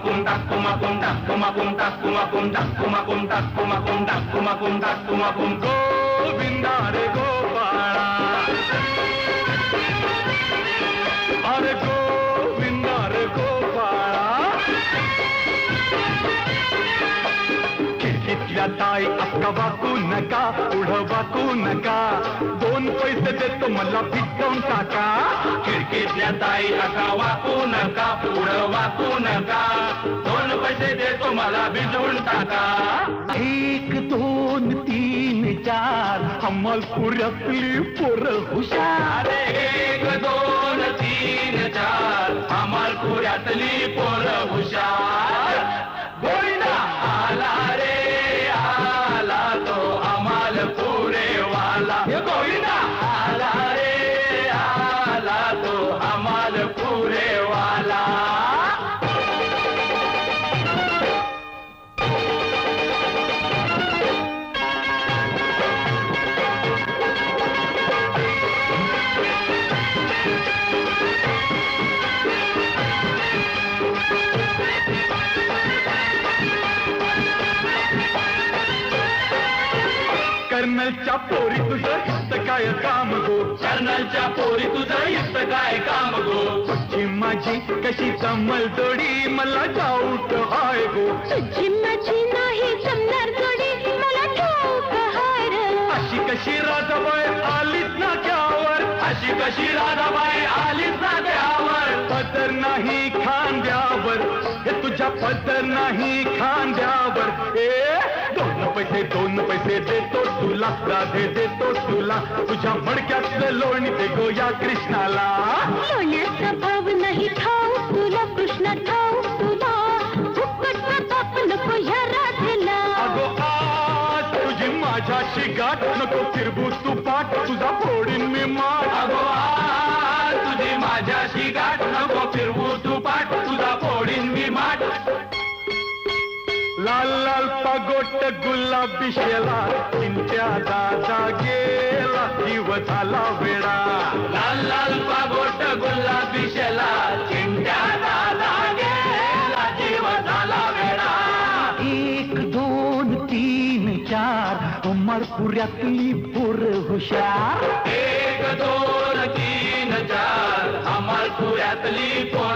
puntas, coma puntas, coma puntas, coma puntas, coma puntas, coma puntas, coma puntas, coma puntas, Govinda, ताई अक्का वाकू नका पुढं वाकू नका. दोन पैसे देतो मला भिजवून टाका. खिडकीतल्या ताई अक्का वाकू नका पुढं वाकू नका. दोन पैसे देतो मला भिजवून टाका. एक दोन तीन चार हमल पुरपली पोर हुशार. एक दोन तीन चार हमल पुरातली कर्नलच्या पोरी तुझं हित काय काम गो? कर्नलच्या पोरी तुझं हित काय काम गो? तुझी माझी कशी कमल जोडी? मला जाऊट हाय गो. तुझी माझी नाही जमणार जोडी मला ठाऊक हाय रे. अशी कशी राधाबाई आलीच ना त्यावर? अशी कशी राधाबाई आलीच ना त्यावर? पदर नाही खांद्यावर. पदर नाही खांद्यावर ए दोन पैसे दोन पैसे देतो तुला राधे देतो तुला तुझ्या मडक्यातलं लोणी दे गो या कृष्णाला लोण्याचा भाव नाही ठाऊक तुला कृष्ण ठाऊक तुला नको ह्या राधेला। अगो आज तुझी माझ्याशी गाठ नको फिरबू तू पाठ तुझा फोडीन मी माठ। अगो आज तुझी माझ्याशी गाठ पगोट गुलाबी शेला चिंत्या दादा गेला जीव झाला वेळा लाल लाल पगोट गुलाबी शेला चिंत्या दादा गेला जीव झाला वेळा एक दोन तीन चार अमरपुऱ्यातली पोर हुशार. एक दोन तीन चार अमरपुऱ्यातली पोर